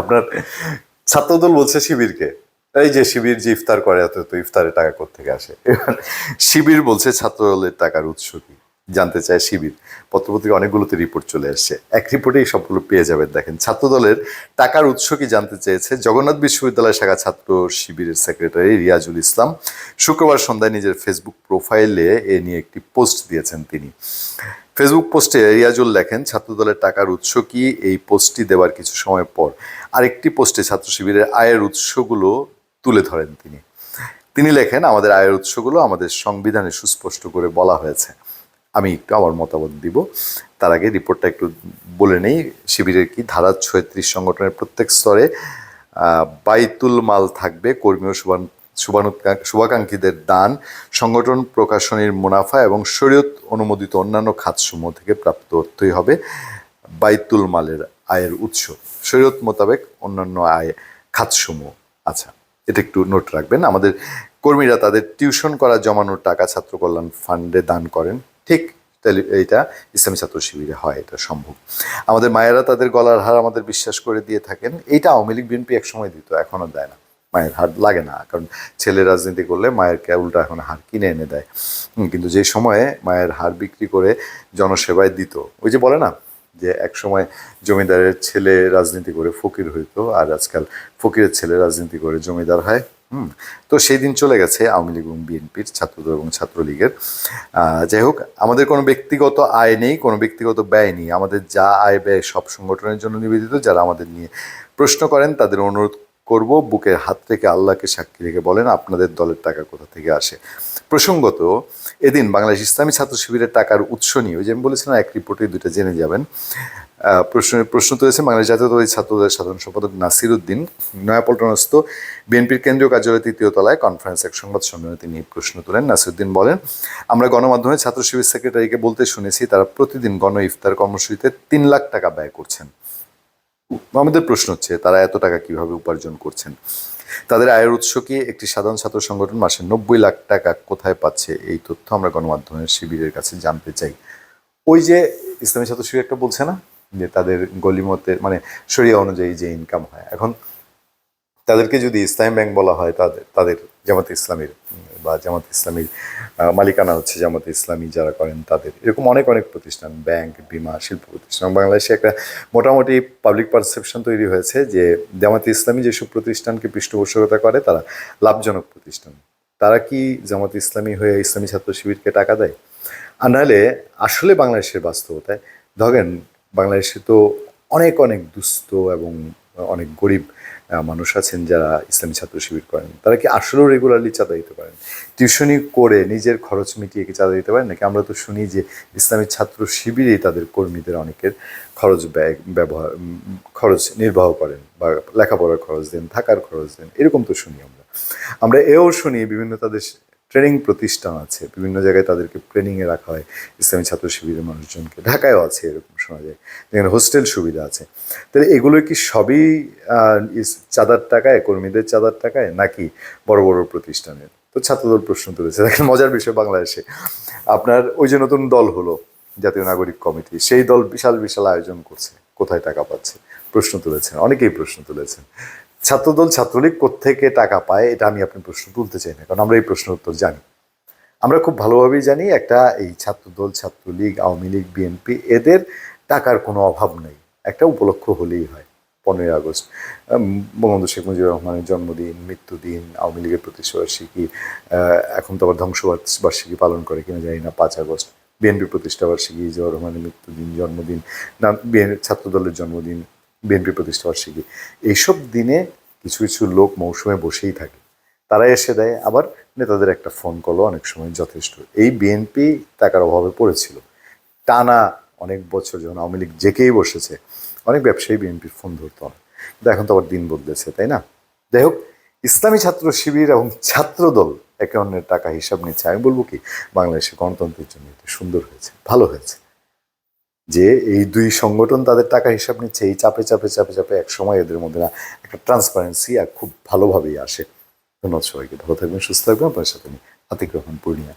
আপনার ছাত্রদল বলছে শিবিরকে। এই যে শিবির যে ইফতার করে, এত তো ইফতারের টাকা থেকে আসে? এবার শিবির বলছে ছাত্রদলের টাকার উৎস কি? জানতে চায় শিবির। পত্রপত্রিকা অনেকগুলোতে রিপোর্ট চলে আসছে। এক রিপোর্টেই সবগুলো পেয়ে যাবেন। দেখেন, ছাত্রদলের টাকার উৎস কি জানতে চেয়েছে? জগন্নাথ বিশ্ববিদ্যালয় শাখা ছাত্র শিবিরের সেক্রেটারি রিয়াজুল ইসলাম শুক্রবার সন্ধ্যায় নিজের ফেসবুক প্রোফাইলে এ নিয়ে একটি পোস্ট দিয়েছেন তিনি। ফেসবুক পোস্টে রিয়াজুল লেখেন, ছাত্রদলের টাকার উৎস কি? এই পোস্টটি দেওয়ার কিছু সময় পর। আরেকটি পোস্টে ছাত্র শিবিরের আয়ের উৎসগুলো তুলে ধরেন তিনি। তিনি লেখেন, আমাদের আয়ের উৎসগুলো আমাদের সংবিধানে সুস্পষ্ট করে বলা হয়েছে। আমি একটু আমার মতামত দিব। তার আগে রিপোর্টটা একটু বলে নেই। শিবিরের কি ধারা ছয়ত্রিশ সংগঠনের প্রত্যেক স্তরে বাইতুল মাল থাকবে কর্মী ও শুভান শুভাকাঙ্ক্ষীদের দান, সংগঠন প্রকাশনীর মুনাফা এবং শরীয়ত অনুমোদিত অন্যান্য খাতসমূহ থেকে প্রাপ্ত অর্থই হবে বাইতুল মালের আয়ের উৎস। শরীয়ত মোতাবেক অন্যান্য আয় খাতসমূহ। আচ্ছা এটা একটু নোট রাখবেন। আমাদের কর্মীরা তাদের টিউশন করা জমানোর টাকা ছাত্র কল্যাণ ফান্ডে দান করেন। ঠিক তাহলে এইটা ইসলামী ছাত্র শিবিরে হয়, এটা সম্ভব। আমাদের মায়েরা তাদের গলার হার আমাদের বিশ্বাস করে দিয়ে থাকেন। এইটা আওয়ামী লীগ, বিএনপি একসময় দিত, এখনও দেয় না। মায়ের হার লাগে না, কারণ ছেলে রাজনীতি করলে মায়ের কে উল্টা এখন হার কিনে এনে দেয়। কিন্তু যে সময়ে মায়ের হার বিক্রি করে জনসেবায় দিত, ওই যে বলে না, যে এক সময় জমিদারের ছেলে রাজনীতি করে ফকির হইতো, আর আজকাল ফকিরের ছেলে রাজনীতি করে জমিদার হয়। হুম। তো সেই দিন চলে গেছে আওয়ামী লীগ এবং বিএনপির ছাত্রদল এবং ছাত্রলীগের। যাই হোক, আমাদের কোনো ব্যক্তিগত আয় নেই, কোনো ব্যক্তিগত ব্যয় নেই। আমাদের যা আয় ব্যয় সব সংগঠনের জন্য নিবেদিত, যারা আমাদের নিয়ে প্রশ্ন করেন, তাদের অনুরোধ করব, বুকের হাত থেকে আল্লাহকে সাক্ষী রেখে বলেন, আপনাদের দলের টাকা কোথা থেকে আসে? প্রসঙ্গত, এদিন বাংলাদেশ ইসলামী ছাত্র শিবিরের টাকার উৎস নিয়ে, ওই যে আমি বলেছিলাম, এক রিপোর্টে দুটো জেনে যাবেন প্রশ্ন প্রশ্ন তুলেছে বাংলাদেশ জাতীয়তাবাদী ছাত্রদের সাধারণ সম্পাদক নাসির উদ্দিন নয়াপল্টনস্থ বিএনপির কেন্দ্রীয় কার্যালয় তৃতীয় তলায় কনফারেন্স এক সংবাদ সম্মেলনে তিনি প্রশ্ন তোলেন। নাসিরুদ্দিন বলেন, আমরা গণমাধ্যমে ছাত্র শিবির সেক্রেটারিকে বলতে শুনেছি, তারা প্রতিদিন গণ ইফতার কর্মসূচিতে তিন লাখ টাকা ব্যয় করছেন। আমাদের প্রশ্ন হচ্ছে, তারা এত টাকা কীভাবে উপার্জন করছেন? তাদের আয়ের উৎস কি একটি সাধারণ ছাত্র সংগঠন? মাসে নব্বই লাখ টাকা কোথায় পাচ্ছে? এই তথ্য আমরা গণমাধ্যমের শিবিরের কাছে জানতে চাই। ওই যে ইসলামী ছাত্র শিবির একটা বলছে না, যে তাদের গলিমতে মানে সরিয়া অনুযায়ী যে ইনকাম হয়। এখন তাদেরকে যদি ইসলামী ব্যাংক বলা হয়, তাদের তাদের জামাতে ইসলামীর, বা জামাত ইসলামীর মালিকানা হচ্ছে জামাতে ইসলামী যারা করেন তাদের। এরকম অনেক অনেক প্রতিষ্ঠান, ব্যাংক, বিমা, শিল্প প্রতিষ্ঠান। বাংলাদেশে একটা মোটামুটি পাবলিক পারসেপশন তৈরি হয়েছে যে জামাতে ইসলামী যেসব প্রতিষ্ঠানকে পৃষ্ঠপোষকতা করে, তারা লাভজনক প্রতিষ্ঠান। তারা কি জামাত ইসলামী হয়ে ইসলামী ছাত্র শিবিরকে টাকা দেয়? আর নাহলে আসলে বাংলাদেশের বাস্তবতায়, ধরেন বাংলাদেশে তো অনেক অনেক দুস্থ এবং অনেক গরিব মানুষ আছেন যারা ইসলামী ছাত্র শিবির করেন। তারা কি আসলেও রেগুলারলি চাঁদা দিতে পারেন? টিউশনি করে নিজের খরচ মিটিয়ে কি চাঁদা দিতে পারেন? নাকি আমরা তো শুনি যে ইসলামী ছাত্র শিবিরে তাদের কর্মীদের অনেকের খরচ ব্যয়, ব্যবহার খরচ নির্বাহ করেন বা লেখাপড়ার খরচ দেন, থাকার খরচ দেন, এরকম তো শুনি আমরা। আমরা এও শুনি বিভিন্ন তাদের ট্রেনিং প্রতিষ্ঠান আছে। বিভিন্ন জায়গায় তাদেরকে ট্রেনিংয়ে রাখা হয় ইসলামী ছাত্র শিবিরের মানুষজনকে। ঢাকায়ও আছে এরকম শোনা যায়, যেখানে হোস্টেল সুবিধা আছে। তাহলে এগুলো কি সবই চাঁদার টাকায়, কর্মীদের চাঁদার টাকায়, নাকি বড় বড় প্রতিষ্ঠানের? তো ছাত্রদল প্রশ্ন তুলেছে, দেখেন মজার বিষয় বাংলাদেশে। আপনার ওই যে নতুন দল হলো, জাতীয় নাগরিক কমিটি, সেই দল বিশাল বিশাল আয়োজন করছে, কোথায় টাকা পাচ্ছে? প্রশ্ন তুলেছেন, অনেকেই প্রশ্ন তুলেছেন। ছাত্রদল, ছাত্রলীগ কোত্থেকে টাকা পায়, এটা আমি আপনি প্রশ্ন তুলতে চাই না, কারণ আমরা এই প্রশ্নের উত্তর জানি। আমরা খুব ভালোভাবেই জানি একটা এই ছাত্রদল, ছাত্রলীগ, আওয়ামী লীগ বিএনপি এদের টাকার কোনো অভাব নেই। একটা উপলক্ষ হলেই হয়, পনেরোই আগস্ট। বঙ্গবন্ধু শেখ মুজিবুর রহমানের জন্মদিন, মৃত্যুদিন, আওয়ামী লীগের প্রতিষ্ঠাবার্ষিকী এখন তো আবার ধ্বংসবার্ষিকী পালন করে কিনা জানি না, পাঁচ আগস্ট। বিএনপি প্রতিষ্ঠাবার্ষিকী, জিয়াউর রহমানের মৃত্যুদিন, জন্মদিন, না ছাত্রদলের জন্মদিন বিএনপি প্রতিষ্ঠাবার্ষিকী। এইসব দিনে কিছু কিছু লোক মৌসুমে বসেই থাকে। তারা এসে দেয়, আবার নেতাদের একটা ফোন কলও অনেক সময় যথেষ্ট। এই বিএনপি টাকার অভাবে পড়েছিল। টানা অনেক বছর যখন আওয়ামী লীগ জেকেই বসেছে, অনেক ব্যবসায়ী বিএনপির ফোন ধরতো না কিন্তু এখন তো আবার দিন বদলেছে, তাই না? যাই হোক, ইসলামী ছাত্র শিবির এবং ছাত্রদল একে অন্যের টাকা হিসাব নিচ্ছে। আমি বলব কি, বাংলাদেশের গণতন্ত্রের জন্য সুন্দর হয়েছে, ভালো হয়েছে। যে এই দুই সংগঠন তাদের টাকা হিসাব নিচ্ছে, এই চাপে চাপে চাপে চাপে এক সময় এদের মধ্যে না একটা ট্রান্সপারেন্সি আর খুব ভালোভাবেই আসে। ধন্যবাদ সবাইকে। ভালো থাকবেন, সুস্থ থাকবেন। আপনার সাথে আতিক রহমান পূর্ণিয়া।